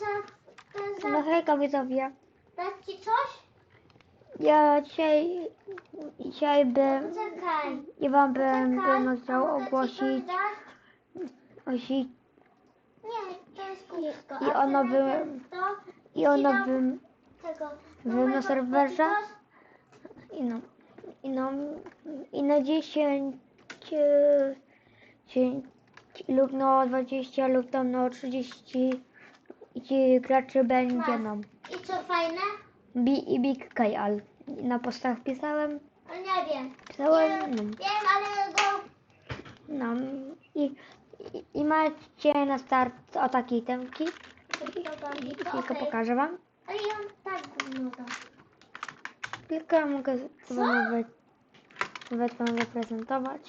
za... No hejka widzowie. Dać ci coś? Ja dzisiaj, dzisiaj bym, Poczekaj. ja wam bym, bym chciał ogłosić, ogłosić Nie, to jest kółko. I ono by- i ono Tego. wy na serwerze? i no, i no, i na 10, e, 10 lub no 20 lub tam no 30 i graczy będzie no. I co fajne? Bi i Big Kajal. Na postach pisałem, No nie wiem. pisałem, Wiem, no. wiem, ale go... No i, i, i macie na start o takiej temki. tylko pokażę wam. Ale ja mam tak gówno. Tylko mogę Co? wam wy, nawet wam zaprezentować.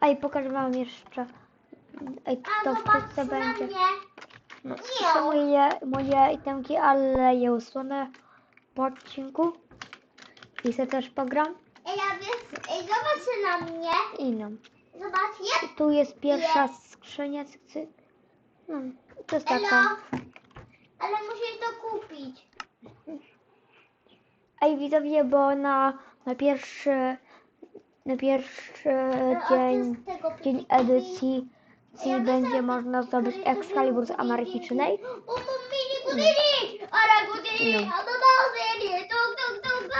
A i pokażę wam jeszcze. Ej, to wkrótce będzie. mnie. No, są moje, moje itemki, ale je usunę po odcinku. I se też pogram. Ej, ja ej, zobacz na mnie. I no. Zobacz, jest. Tu jest pierwsza Jest. skrzynia. No, to jest Elo. taka. Ale musisz to kupić. Ej widzowie, bo na, na pierwszy na pierwszy dzień, dzień edycji Też będzie tak- można zdobyć Excalibur z gudini!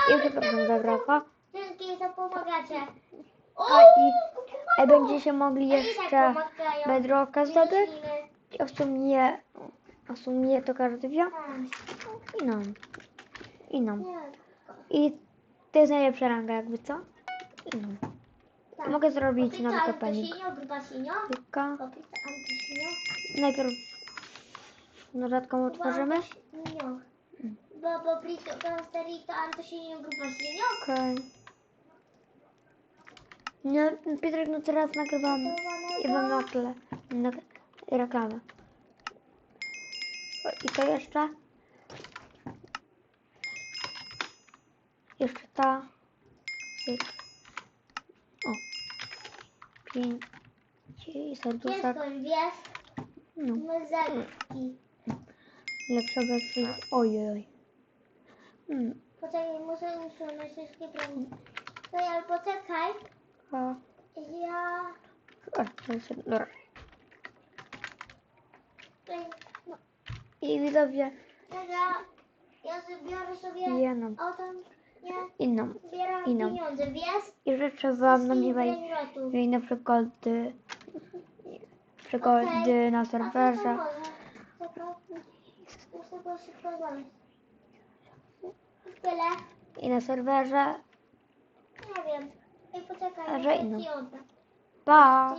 No. I przepraszam za brawa. Dzięki, za pomagacie. O, A i kupowało. Ej, będziecie mogli i tak jeszcze pomagają. Bedrocka zdobyć. A w sumie, w sumie to każdy wie. Tak. I no. I no. I to jest najlepsza ranga jakby co? I no. Mogę zrobić. Kilka. Popita Antosinio. Najpierw no rzadką otworzymy. Antosinio. Bo Popito, Gasterito, Antosinio, Grubasinio. Okej. Nie, Piotrek, no teraz nagrywam i wam na tle. Na, reklamę. O, I to jeszcze. Jeszcze ta. O. Pięć. Serduszek. Wiesz. No. Muzeki. Lepsza wersja. Ojej. Hmm. Poczekaj, muszę usunąć wszystkie broni. To ja poczekaj. A, Ja... a, to jest, dobra. No, I widzowie, ja, ja zbiorę sobie... Ja no. Inną. Inną. I życzę wam na miłej, przedmiotów. miłej na przygody, przygody na serwerze. I na serwerze. Nie wiem. Ej, poczekaj. Pa!